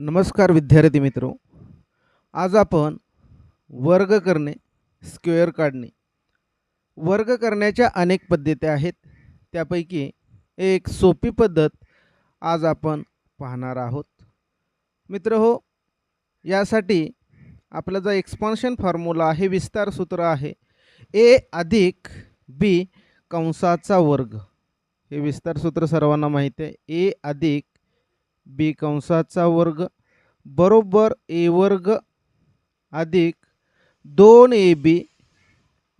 नमस्कार विद्यार्थी मित्रो. आज आपण वर्ग करणे स्क्वेअर काढणे. वर्ग करण्याच्या अनेक पद्धती आहेत. त्यापैकी एक सोपी पद्धत आज आपण पाहणार आहोत. मित्र हो यासाठी आपला जो एक्सपान्शन फॉर्म्युला आहे विस्तार सूत्र आहे ए अधिक बी कंसाचा वर्ग. हे विस्तार सूत्र सर्वांना माहीत आहे. ए अधिक बी कंसाचा वर्ग बरोबर ए वर्ग अधिक दोन ए बी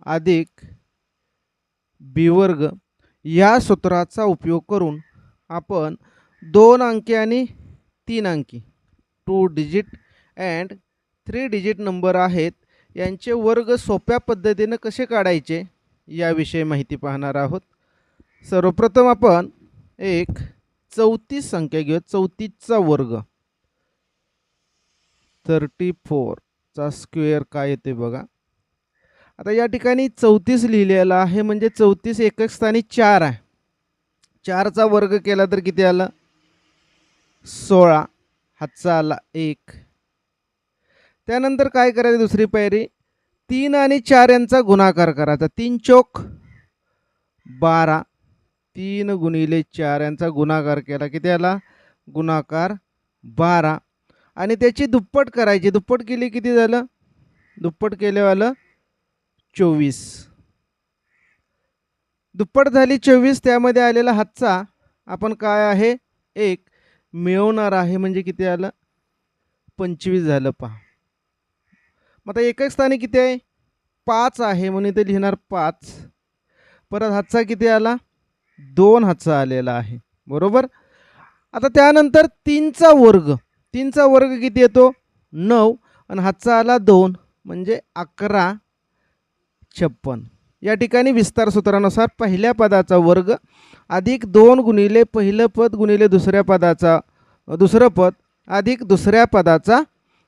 अधिक बी वर्ग या सूत्राचा उपयोग करून आपण दोन अंकी आणि तीन अंकी two digit and three digit number आहेत यांचे वर्ग सोप्या पद्धतीनं कसे काढायचे याविषयी माहिती पाहणार आहोत. सर्वप्रथम आपण एक चौतीस संख्या घेऊ चौतीसचा वर्ग. थर्टी फोरचा स्क्वेअर काय येते बघा. आता या ठिकाणी चौतीस लिहिलेला आहे म्हणजे चौतीस एकक स्थानी चार आहे. चारचा वर्ग केला तर किती आला? सोळा. हातचा आला एक. त्यानंतर काय करायचं दुसरी पायरी? तीन आणि चार यांचा गुणाकार करायचा तीन चोक बारा. तीन गुणिले चार यांचा गुणाकार केला. किती आला? गुणाकार बारा. आणि त्याची दुप्पट करायची. दुप्पट केली किती झालं? दुप्पट केल्यावालं चोवीस. दुप्पट झाली चोवीस त्यामध्ये आलेला हातचा आपण काय आहे? एक. मिळवणार आहे म्हणजे किती आलं? पंचवीस झालं पहा. मग आता एकच स्थानी किती आहे? पाच आहे म्हणून इथे लिहिणार पाच. परत हातचा किती आला? दोन हातचा आलेला आहे. बरोबर? आता त्यानंतर तीनचा वर्ग. तीनचा वर्ग किती येतो? नऊ. आणि हातचा आला दोन म्हणजे अकरा छप्पन. या ठिकाणी विस्तार सूत्रानुसार पहिल्या पदाचा वर्ग अधिक दोन गुणिले पहिलं पद गुणिले दुसऱ्या पदाचा दुसरं पद अधिक दुसऱ्या पदाचा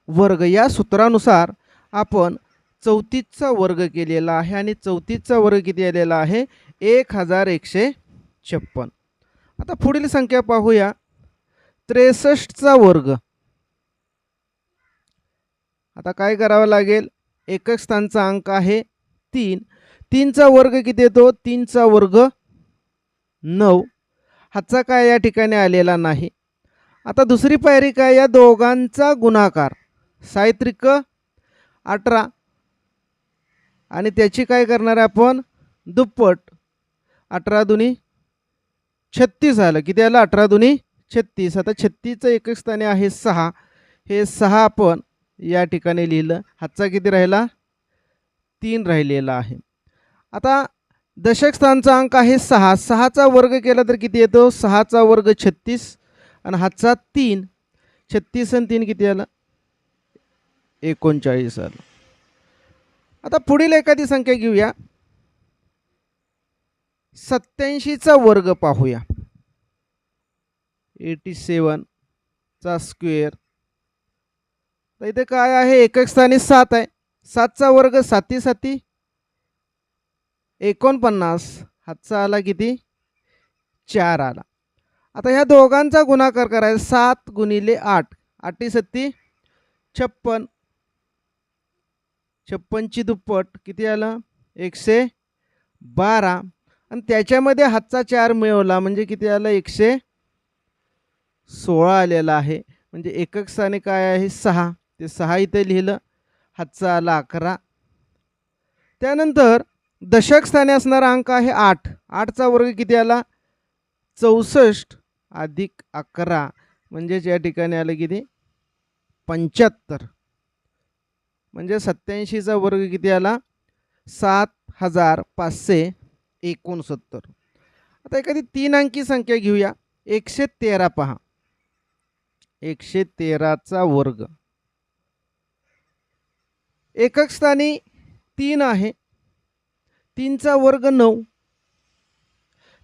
वर्ग. या सूत्रानुसार आपण चौतीसचा वर्ग केलेला आहे आणि चौतीसचा वर्ग किती आलेला आहे? एक हजार एकशे छप्पन. आता पुढील संख्या पाहूया. त्रेसष्टचा वर्ग. आता काय करावं लागेल? एकक स्थानचा अंक आहे तीन. तीनचा वर्ग किती येतो? तीनचा वर्ग नऊ. हातचा काय या ठिकाणी आलेला नाही. आता दुसरी पायरी काय? या दोघांचा गुणाकार. साहित्रिक अठरा. आणि त्याची काय करणार आहे आपण? दुप्पट. अठरा दुनी छत्तीस आलं. किती आलं? अठरा दुनी छत्तीस. आता छत्तीसचं एकक स्थानी आहे सहा. हे सहा आपण या ठिकाणी लिहिलं. हातचा किती राहिला? तीन राहिलेला आहे. आता दशक स्थानचा अंक आहे सहा. सहाचा वर्ग केला तर किती येतो? सहाचा वर्ग छत्तीस आणि हातचा तीन. छत्तीस आणि तीन किती आला? एकोणचाळीस आलं. आता पुढील एखादी संख्या घेऊया. सत्याऐंशीचा वर्ग पाहूया. एटी सेवनचा स्क्वेअर तर इथे काय आहे? एकक स्थानी सात आहे. सातचा वर्ग साती साती. एकोणपन्नास. हातचा आला किती? चार आला. आता ह्या दोघांचा गुणाकार करायचा. सात गुणिले आठ. आठी सत्ती छप्पन. छप्पनची दुप्पट किती आलं? एकशे बारा. आणि त्याच्यामध्ये हातचा चार मिळवला. म्हणजे किती आलं? एकशे सोळा आलेला आहे. म्हणजे एकक स्थानी काय आहे? सहा. ते सहा इथे लिहिलं हातचा आला अकरा. त्यानंतर दशक स्थानी असणारा अंक आहे आठ. आठचा वर्ग किती आला? चौसष्ट अधिक अकरा. म्हणजेच या ठिकाणी आलं किती? पंच्याहत्तर. म्हणजे सत्याऐंशीचा वर्ग किती आला? सात हजार पाचशे एकोणसत्तर. आता एखादी तीन अंकी संख्या घेऊया. एकशे तेरा पहा. एकशे तेराचा वर्ग. एकक स्थानी तीन आहे. तीनचा वर्ग नऊ.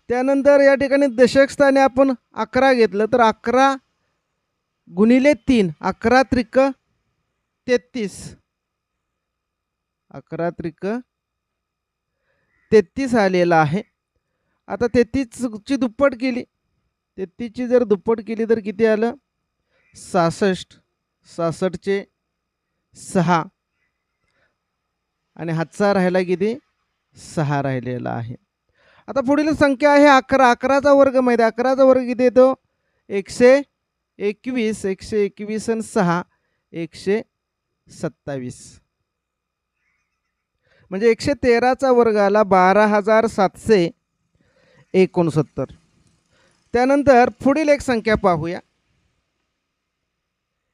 त्यानंतर या ठिकाणी दशक स्थानी आपण अकरा घेतलं तर अकरा गुणिले तीन अकरा त्रिक तेहतीस. अकरा त्रिक तेहतीस आलेला आहे. आता तेहतीसची दुप्पट केली. तेहतीसची जर दुप्पट केली तर किती आलं? सहासष्ट. सासष्टचे सहा. आणि हातचा राहिला किती? सहा राहिलेला आहे. आता पुढील संख्या आहे अकरा. अकराचा वर्ग माहिती आहे. अकराचा वर्ग किती येतो? एकशे एकवीस. एकशे एकवीस आणि सहा. एकशे सत्तावीस. म्हणजे एकशे तेराचा वर्ग आला बारा हजार सातशे एकोणसत्तर. त्यानंतर पुढील एक संख्या पाहूया.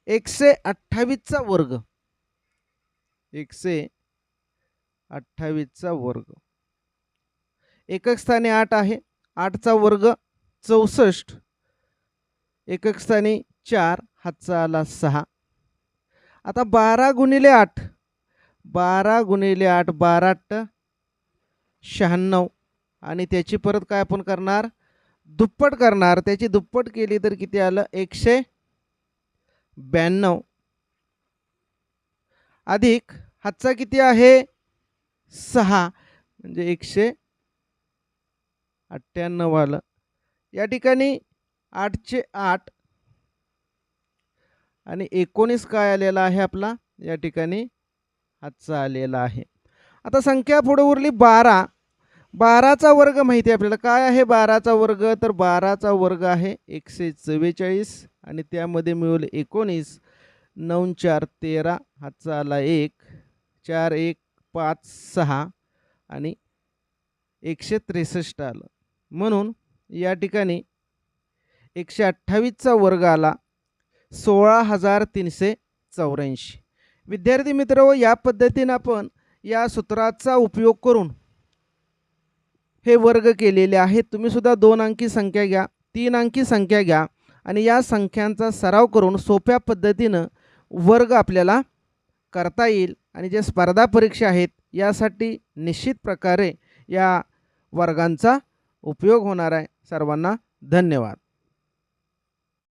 एकशे अठ्ठावीसचा वर्ग. एकशे अठ्ठावीसचा वर्ग. एकक स्थानी आठ आहे. आठचा वर्ग चौसष्ट. एकक स्थानी चार हातचा आला सहा. आता बारा गुणिले आठ. बारा गुणिले आठ बारा आठ शहाण्णव. आणि त्याची परत काय आपण करणार? दुप्पट करणार. त्याची दुप्पट केली तर किती आलं? एकशे ब्याण्णव. अधिक हातचा किती आहे? सहा म्हणजे एकशे अठ्ठ्याण्णव आलं. या ठिकाणी आठचे आठ आणि एकोणीस काय आलेला आहे आपला? या ठिकाणी हातचा आलेला आहे. आता संख्या पुढे उरली बारा. बाराचा वर्ग माहिती आहे आपल्याला. काय आहे बाराचा वर्ग? तर बाराचा वर्ग आहे एकशे चव्वेचाळीस आणि त्यामध्ये मिळवले एकोणीस. नऊ चार तेरा. हातचा आला एक. चार एक. पाच सहा आणि एकशे त्रेसष्ट आलं. म्हणून या ठिकाणी एकशे अठ्ठावीसचा वर्ग आला सोळा हजार तीनशे चौऱ्याऐंशी. विद्यार्थी मित्र व या पद्धतीनं आपण या सूत्राचा उपयोग करून हे वर्ग केलेले आहेत. तुम्हीसुद्धा दोन अंकी संख्या घ्या तीन अंकी संख्या घ्या आणि या संख्यांचा सराव करून सोप्या पद्धतीनं वर्ग आपल्याला करता येईल. आणि जे स्पर्धा परीक्षा आहेत यासाठी निश्चित प्रकारे या वर्गांचा उपयोग होणार आहे. सर्वांना धन्यवाद.